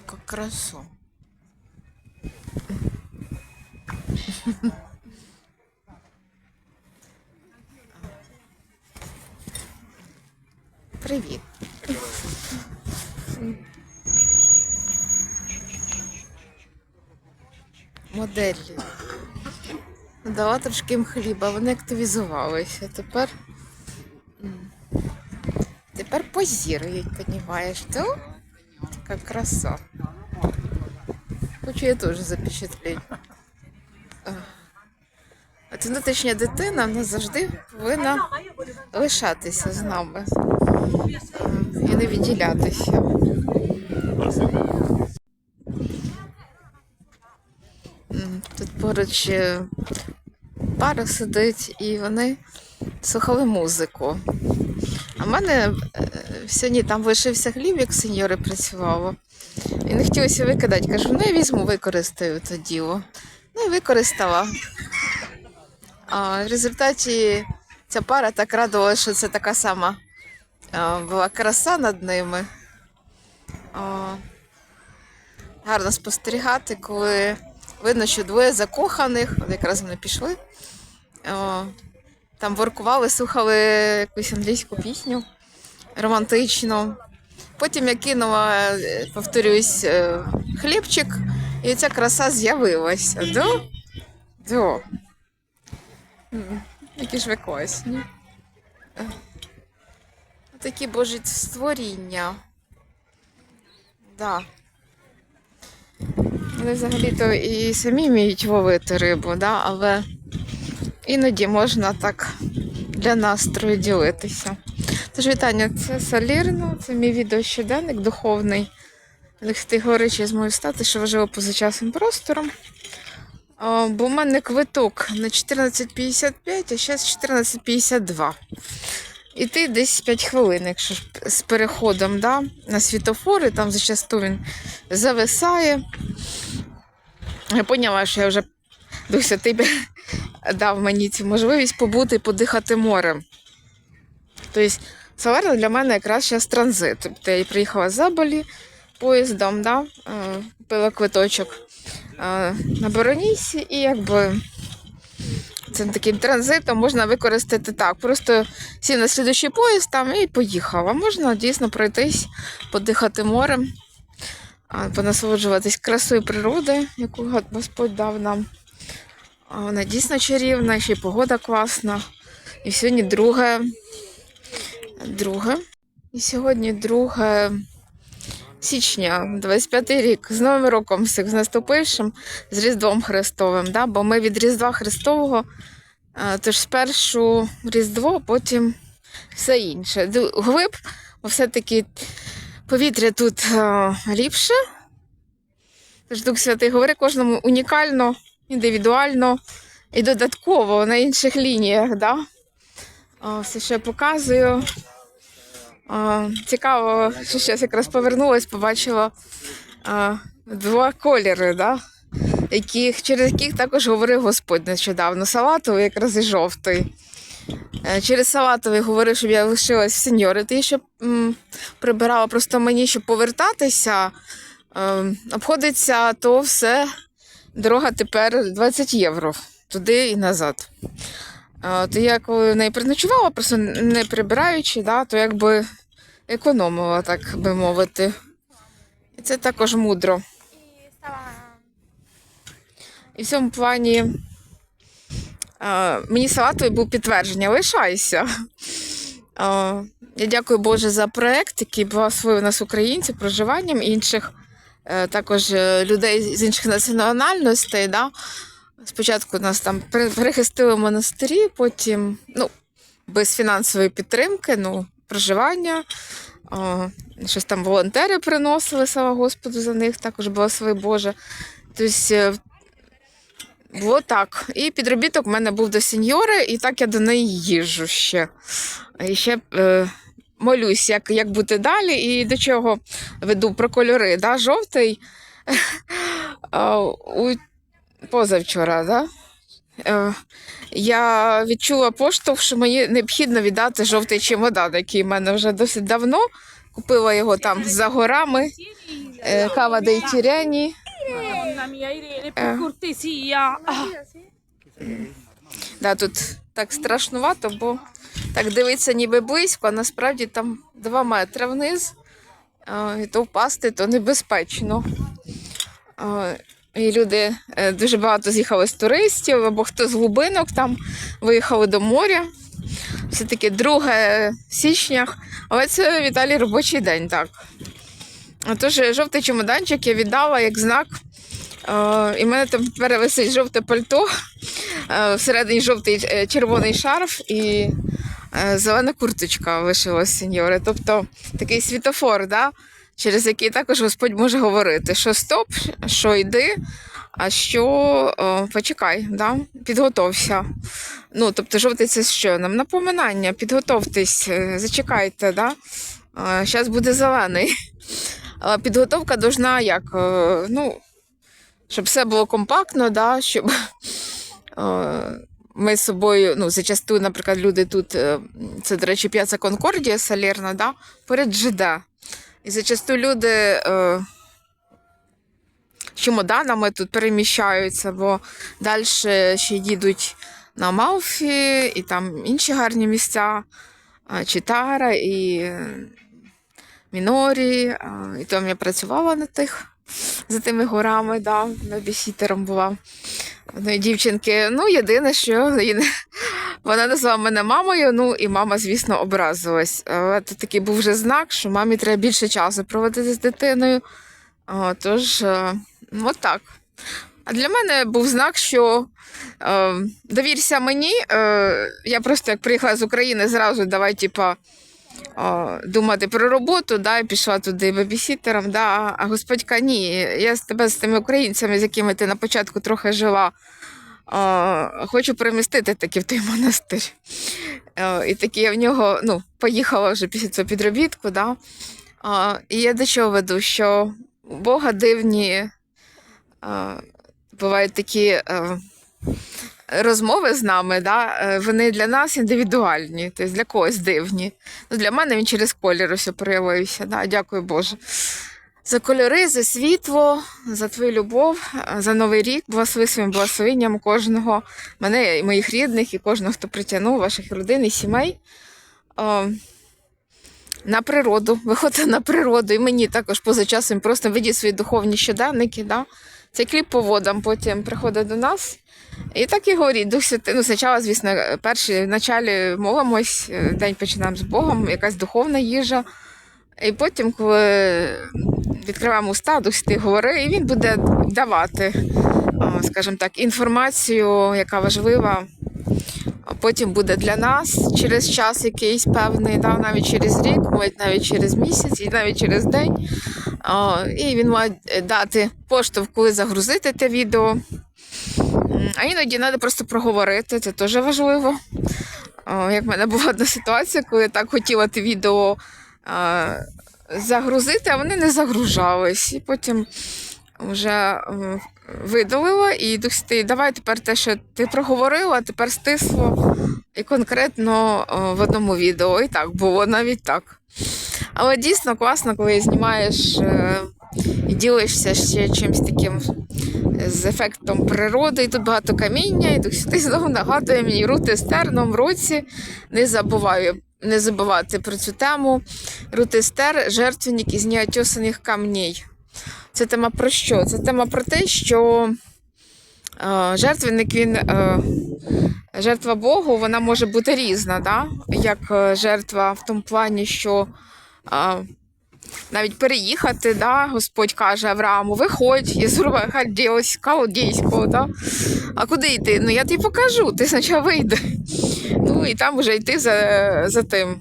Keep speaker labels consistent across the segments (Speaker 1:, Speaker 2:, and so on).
Speaker 1: така краса. Привіт. Моделі. Дала трошки їм хліба, вони активізувалися. Тепер. Тепер позірують, понімаєш, то? Така краса. Хочу я теж. А це внутрішня дитина вона завжди повинна лишатися з нами і не відділятися. Тут поруч е, пара сидить і вони слухали музику. А в мене е, сьогодні там лишився хліб, як сеньори працювало. І не хотілося викидати. Кажу, ну я візьму, використаю то діло. Ну і використала. А в результаті ця пара так радувала, що це така сама була краса над ними. Гарно спостерігати, коли видно, що двоє закоханих, от якраз вони пішли. Там воркували, слухали якусь англійську пісню романтичну. Потім я кинула, е, повторюсь, е, хлібчик, і ця краса з'явилася. До? До. Які ж ви класні. Такі божі створіння. Да. Вони взагалі-то і самі вміють ловити рибу, да? але іноді можна так для настрою ділитися. Тож вітання, це Салірно, це мій відеощоденник духовний. Категорично стати, що важливо поза часом простором. А, бо в мене квиток на 14.55, а зараз 14.52. І ти десь 5 хвилин, якщо ж з переходом да, на світофори, там зачасту він зависає. Я поняла, що я вже Дуся, ти дав мені цю можливість побути і подихати морем. Тобто, Салерно для мене якраз зараз транзит. Тобто я приїхала з Заболі поїздом, да? е, купила квиточок е, на Боронісі, і якби цим таким транзитом можна використати так. Просто сів на слідуючий поїзд там і поїхала. Можна дійсно пройтись, подихати морем, понасолоджуватись красою природи, яку Господь дав нам. Вона дійсно чарівна, ще й погода класна. І сьогодні друге. Друге. І сьогодні 2 січня, 25 й рік. З Новим роком всіх з наступившим, з Різдвом Христовим. Да? Бо ми від Різдва Христового, тож спершу Різдво, потім все інше. Глиб, бо все-таки повітря тут ліпше. Тож Дух Святий говорить кожному унікально, індивідуально і додатково на інших лініях. Да? Все, я показую. Цікаво, що зараз якраз повернулась, побачила два кольори, да? яких, через яких також говорив Господь нещодавно. Салатовий якраз і жовтий. Е, Через салатовий говорив, щоб я лишилась в сеньори. Ти щоб м, прибирала просто мені, щоб повертатися, е, обходиться то все. Дорога тепер 20 євро туди і назад. То я коли в неї переночувала, просто не прибираючи, да, то якби економила, так би мовити. І це також мудро. І в цьому плані а, мені салатовий був підтвердження, лишайся. А, я дякую Боже за проект, який благословив нас українців проживанням інших, е, також е, людей з інших національностей. Да? Спочатку нас там при- перехистили в монастирі, потім ну, без фінансової підтримки, ну, проживання. О, щось там волонтери приносили, слава Господу, за них також благослови Боже. Тобто е, було так. І підробіток в мене був до сеньори, і так я до неї їжджу ще. І ще е, молюсь, як, як бути далі, і до чого веду про кольори. Да? Жовтий позавчора, да? Е, я відчула поштовх, що мені необхідно віддати жовтий чемодан, який в мене вже досить давно. Купила його там за горами. Е, Кава
Speaker 2: cortesia. Ah,
Speaker 1: Да, тут так страшнувато, бо так дивиться ніби близько, а насправді там 2 метри вниз. І то впасти, то небезпечно. І люди е, дуже багато з'їхали з туристів, або хто з глибинок там виїхали до моря. Все-таки 2 січня, але це Віталій робочий день, так. Тож жовтий чемоданчик я віддала як знак. Е, І в мене там тепер жовте пальто, е, всередині жовтий е, червоний шарф і е, зелена курточка лишилась сеньори. Тобто такий світофор, да? Через який також Господь може говорити, що стоп, що йди, а що о, почекай, да? підготовся. Ну, тобто, жовтий це що? Нам напоминання, підготовтесь, е, зачекайте, да? зараз буде зелений. Але підготовка должна як, е, ну, щоб все було компактно, да, щоб е, ми з собою, ну, зачастую, наприклад, люди тут, е, це, до речі, п'яца Конкордія Салерна, да, перед ЖД. І зачастую люди е, чемоданами тут переміщаються, бо далі ще їдуть на Малфі і там інші гарні місця, Читара і е, Мінорі. І там я працювала на тих за тими горами, да, бебісітером була одної дівчинки. Ну, єдине, що вона назвала мене мамою, ну і мама, звісно, образилась. Це такий був вже знак, що мамі треба більше часу проводити з дитиною. Тож, е, от так. А для мене був знак, що е, довірся мені. Е, я просто як приїхала з України, зразу давай, типа, думати про роботу, да, і пішла туди бебісітером, да, а Господь каже, ні, я з тебе з тими українцями, з якими ти на початку трохи жила, хочу перемістити таки в той монастир. О, і таки я в нього ну, поїхала вже після цього підробітку. Да. І я до чого веду, що у Бога дивні бувають такі. е, Розмови з нами, да, е, вони для нас індивідуальні, тобто для когось дивні. Ну, для мене він через колір ось проявився. Да, дякую Боже. За кольори, за світло, за твою любов, за новий рік, благослови своїм благословенням кожного, мене і моїх рідних, і кожного, хто притягнув, ваших родин і сімей. Е, На природу, виходьте на природу. І мені також поза часом просто ведіть свої духовні щоденники. Да? Цей кліп по водам потім приходить до нас. І так і говорить, Дух Святий. Ну, спочатку, звісно, перші в началі молимось, е, день починаємо з Богом, якась духовна їжа. І потім, коли відкриваємо уста, Дух Святий говорить, і він буде давати, скажімо так, інформацію, яка важлива. Потім буде для нас через час якийсь певний, да, навіть через рік, навіть через місяць і навіть через день. І він має дати поштовх, коли загрузити те відео. А іноді треба просто проговорити, це теж важливо. Як в мене була одна ситуація, коли я так хотіла те відео а, загрузити, а вони не загружались. І потім вже видалила і Святий, давай тепер те, що ти проговорила, тепер стисло і конкретно в одному відео. І так було навіть так. Але дійсно класно, коли знімаєш е, і ділишся ще чимось таким з ефектом природи. І тут багато каміння, і Дух Святий знову нагадує мені Рути Естер в році. Не забуваю не забувати про цю тему. Рутестер, жертвенник із неотесаних камней. Це тема про що? Це тема про те, що е, жертвенник він. Е, Жертва Богу вона може бути різна, да? як е, жертва в тому плані, що а, навіть переїхати, да? Господь каже Аврааму, виходь із Халдейського, да? а куди йти? Ну я тобі покажу, ти спочатку вийди. Ну і там вже йти за, за тим.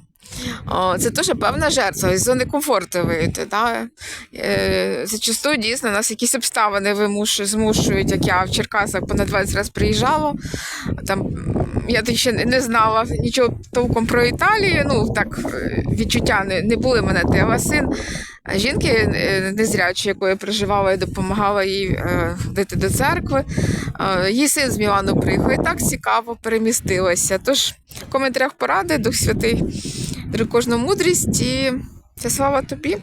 Speaker 1: Це теж певна жертва, із зони комфорту вийти. Да? Е, зачастую дійсно нас якісь обставини вимуш, змушують, як я в Черкасах понад 20 разів приїжджала. Там я ще не- знала нічого толком про Італію. Ну так е, відчуття не, не були мене те, син жінки е, незрячої, якою проживала і допомагала їй ходити до церкви. Її син з Мілану приїхав і так цікаво перемістилася. Тож в коментарях поради, Дух Святий, даруй кожну мудрість і це слава тобі.